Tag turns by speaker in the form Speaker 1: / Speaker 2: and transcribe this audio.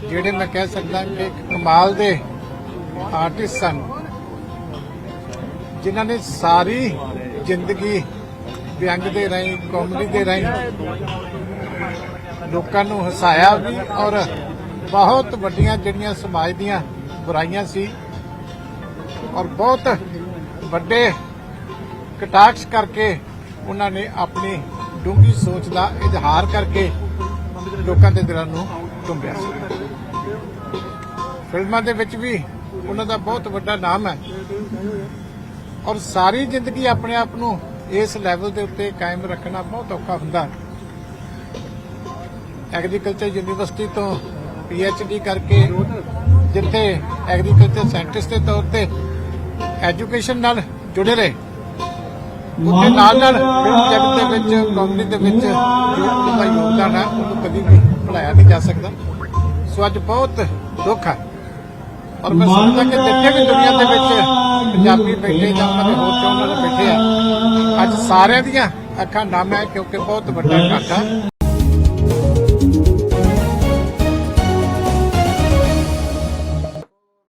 Speaker 1: ਜਿਹੜੇ ਮੈਂ ਕਹਿ ਸਕਦਾ ਕਿ ਇੱਕ ਕਮਾਲ ਦੇ ਆਰਟਿਸਟ ਸਨ, ਜਿਨ੍ਹਾਂ ਨੇ ਸਾਰੀ ਜ਼ਿੰਦਗੀ ਵਿਅੰਗ ਦੇ ਰਾਹੀਂ ਕਾਮੇਡੀ ਦੇ ਰਾਹੀਂ, ਲੋਕਾਂ ਨੂੰ ਹਸਾਇਆ ਵੀ ਔਰ ਬਹੁਤ ਵੱਡੀਆਂ ਜਿਹੜੀਆਂ ਸਮਾਜ ਦੀਆਂ ਬੁਰਾਈਆਂ ਸੀ ਔਰ ਬਹੁਤ ਵੱਡੇ ਕਟਾਕਸ਼ ਕਰਕੇ ਉਹਨਾਂ ਨੇ ਆਪਣੀ ਡੂੰਘੀ ਸੋਚ ਦਾ ਇਜ਼ਹਾਰ ਕਰਕੇ ਲੋਕਾਂ ਦੇ ਦਿਲਾਂ ਨੂੰ ਟੁੰਬਿਆ ਫਿਲਮਾਂ ਦੇ ਵਿੱਚ ਵੀ ਉਹਨਾਂ ਦਾ ਬਹੁਤ ਵੱਡਾ ਨਾਮ ਹੈ। ਔਰ ਸਾਰੀ ਜ਼ਿੰਦਗੀ ਆਪਣੇ ਆਪ ਨੂੰ ਇਸ ਲੈਵਲ ਦੇ ਉੱਤੇ ਕਾਇਮ ਰੱਖਣਾ ਬਹੁਤ ਔਖਾ ਹੁੰਦਾ ਐਗਰੀਕਲਚਰ ਯੂਨੀਵਰਸਿਟੀ ਤੋਂ ਡੀ ਕਰਕੇ ਜਿੱਥੇ ਐਗਰੀਕਲਚਰ ਸਾਇੰਟਿਸਟ ਦੇ ਤੌਰ ਤੇ ਐਜੂਕੇਸ਼ਨ ਨਾਲ ਜੁੜੇ ਰਹੇ। ਉੱਥੇ ਨਾਲ ਨਾਲ ਫਿਲਮ ਜਗਤ ਦੇ ਵਿੱਚ ਕਾਮੇਡੀ ਦੇ ਵਿੱਚ ਜੋ ਉਹਦਾ ਯੋਗਦਾਨ ਹੈ ਉਹਨੂੰ ਕਦੀ ਵੀ ਭੁਲਾਇਆ ਨਹੀਂ ਜਾ ਸਕਦਾ। ਸੋ ਅੱਜ ਬਹੁਤ ਦੁੱਖ ਹੈ। ਔਰ ਮੈਂ ਸਮਝਦਾ ਕਿ ਜਿੱਥੇ ਵੀ ਦੁਨੀਆ ਦੇ ਵਿੱਚ ਪੰਜਾਬੀ ਬੈਠੇ ਜਾਂ ਉਹਨਾਂ ਹੋਰ ਵਾਲੇ ਬੈਠੇ ਆ ਅੱਜ ਸਾਰਿਆਂ ਦੀਆਂ ਅੱਖਾਂ ਨਮ ਹੈ ਕਿਉਂਕਿ ਬਹੁਤ ਵੱਡਾ ਘਾਟਾ।